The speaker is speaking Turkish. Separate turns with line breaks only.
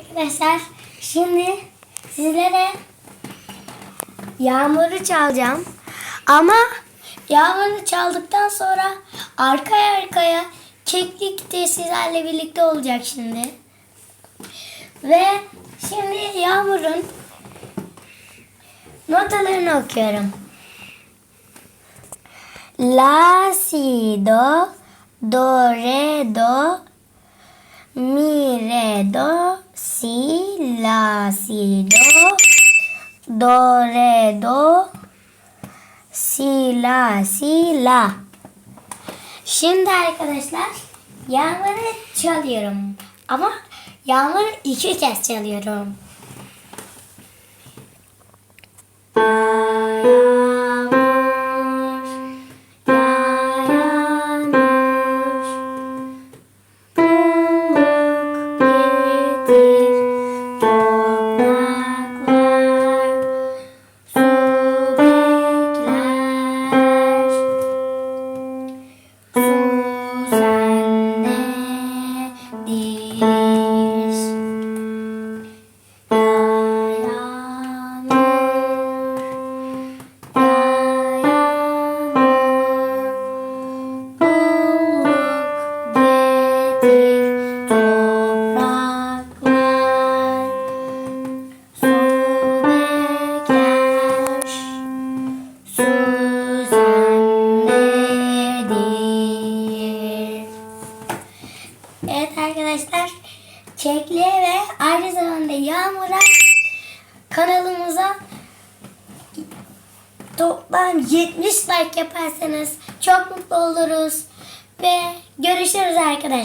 Arkadaşlar şimdi sizlere yağmuru çalacağım. Ama yağmuru çaldıktan sonra arka arkaya keklik de sizlerle birlikte olacak şimdi. Ve şimdi yağmurun notalarını okuyorum. La, si, do, do, re, do, mi, re, do, si, la, si, do, do, re, do, si, la, si, la. Şimdi arkadaşlar yağmuru çalıyorum. Ama yağmuru iki kez çalıyorum. You. Evet arkadaşlar Kekliğe ve aynı zamanda Yağmur'a kanalımıza toplam 70 like yaparsanız çok mutlu oluruz ve görüşürüz arkadaşlar.